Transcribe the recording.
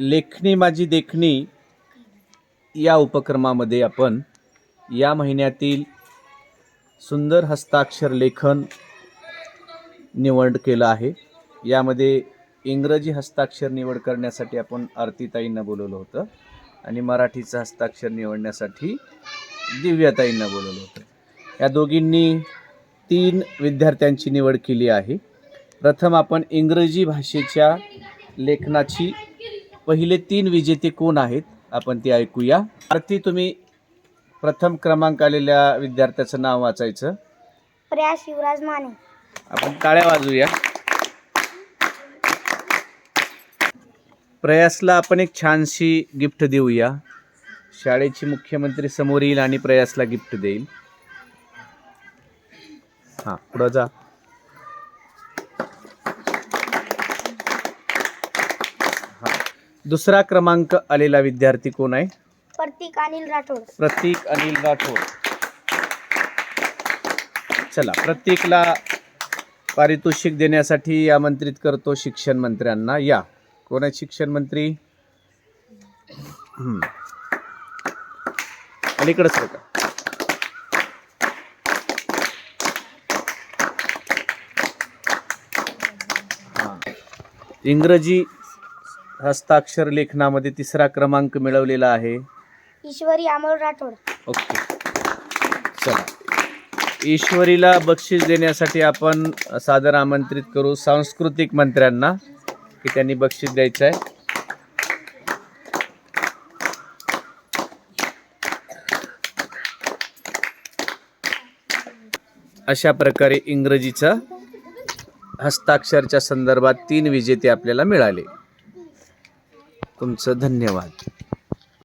लेखणी माझी देखणी या उपक्रमामध्ये आपण या महिन्यातील सुंदर हस्ताक्षर लेखन निवड केलं आहे. यामध्ये इंग्रजी हस्ताक्षर निवड करण्यासाठी आपण आरतीताईंना बोलवलं होतं आणि मराठीचं हस्ताक्षर निवडण्यासाठी दिव्याताईंना बोलवलं होतं. या दोघींनी तीन विद्यार्थ्यांची निवड केली आहे. प्रथम आपण इंग्रजी भाषेच्या लेखनाची पहिले तीन विजेते कोण आहेत आपण ते ऐकूया. आरती तुम्ही प्रथम क्रमांक आलेल्या विद्यार्थ्याचं नाव वाचायचं. प्रयास शिवराज माने. आपण टाळ्या वाजूया प्रयासला आपण एक छानशी गिफ्ट देऊया. शाळेची मुख्यमंत्री समोर येईल आणि प्रयासला गिफ्ट देईल. हां पुढं जा. दुसरा क्रमांक आलेला विद्यार्थी कोण आहे? प्रतीक अनिल राठोड. प्रतीक अनिल राठोड. चला प्रतीकला पारितोषिक देण्यासाठी आमंत्रित करतो शिक्षण मंत्र्यांना. या. कोण आहेत शिक्षण मंत्री. अलीकडंच बघा हां. इंग्रजी हस्ताक्षर लेखनामध्ये तिसरा क्रमांक मिळवलेला आहे. ईश्वरी अमोल राठोड. ओके. चला. ईश्वरीला बक्षीस देण्यासाठी आपण सादर आमंत्रित करू सांस्कृतिक मंत्र्यांना की त्यांनी बक्षीस द्यायचं आहे अशा प्रकारे इंग्रजीचा हस्ताक्षरच्या संदर्भात तीन विजेते आपल्याला मिळाले. तुमचं धन्यवाद.